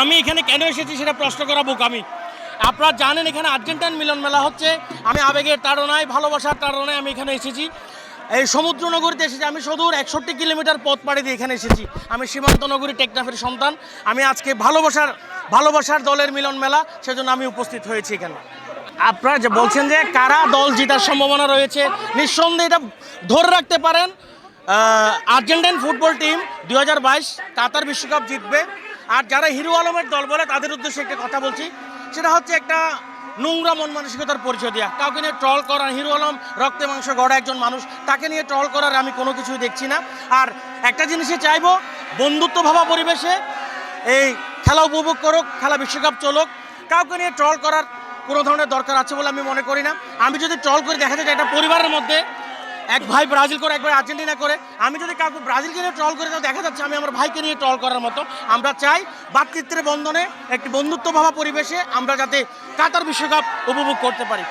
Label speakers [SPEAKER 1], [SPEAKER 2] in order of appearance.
[SPEAKER 1] আমি এখানে কেন এসেছি সেটা প্রশ্ন করা বোকামি আপনারা জানেন এখানে আর্জেন্টাইন মিলন মেলা হচ্ছে। আমি আবেগের তাড়নায়, ভালোবাসার তাড়নায় আমি এখানে এসেছি। এই সমুদ্র নগরীতে এসেছি। আমি সদূর একষট্টি কিলোমিটার পথ পাড়ি দিয়ে এখানে এসেছি। আমি সীমান্ত নগরী টেকনাফের সন্তান। আমি আজকে ভালোবাসার ভালোবাসার দলের মিলন মেলা, সেজন্য আমি উপস্থিত হয়েছি এখানে। আপনারা বলছেন যে কারা দল জেতার সম্ভাবনা রয়েছে, নিঃসন্দেহে এটা ধরে রাখতে পারেন। আর্জেন্টাইন ফুটবল টিম দু হাজার বাইশ কাতার বিশ্বকাপ জিতবে। আর যারা হিরো আলমের দল বলে, তাদের উদ্দেশ্যে একটা কথা বলছি। সেটা হচ্ছে একটা নোংরা মন মানসিকতার পরিচয় দেওয়া কাউকে নিয়ে ট্রল করার হিরো আলম রক্তে মাংস গড়া একজন মানুষ, তাকে নিয়ে ট্রল করার আমি কোনো কিছুই দেখছি না। আর একটা জিনিসে চাইব, বন্ধুত্ব ভাবা পরিবেশে এই খেলা উপভোগ করুক, খেলা বিশ্বকাপ চলুক। কাউকে নিয়ে ট্রল করার কোনো ধরনের দরকার আছে বলে আমি মনে করি না। আমি যদি ট্রল করে, দেখা যায় একটা পরিবারের মধ্যে এক ভাই ব্রাজিল করে, এক ভাই আর্জেন্টিনা করে। আমি যদি কাউকে ব্রাজিলকে নিয়ে ট্রল করে দেখা যাচ্ছে আমি আমার ভাইকে নিয়ে ট্রল করার মতো। আমরা চাই বাতৃত্বের বন্ধনে একটি বন্ধুত্ব ভাবা পরিবেশে আমরা যাতে কাতার বিশ্বকাপ উপভোগ করতে পারি।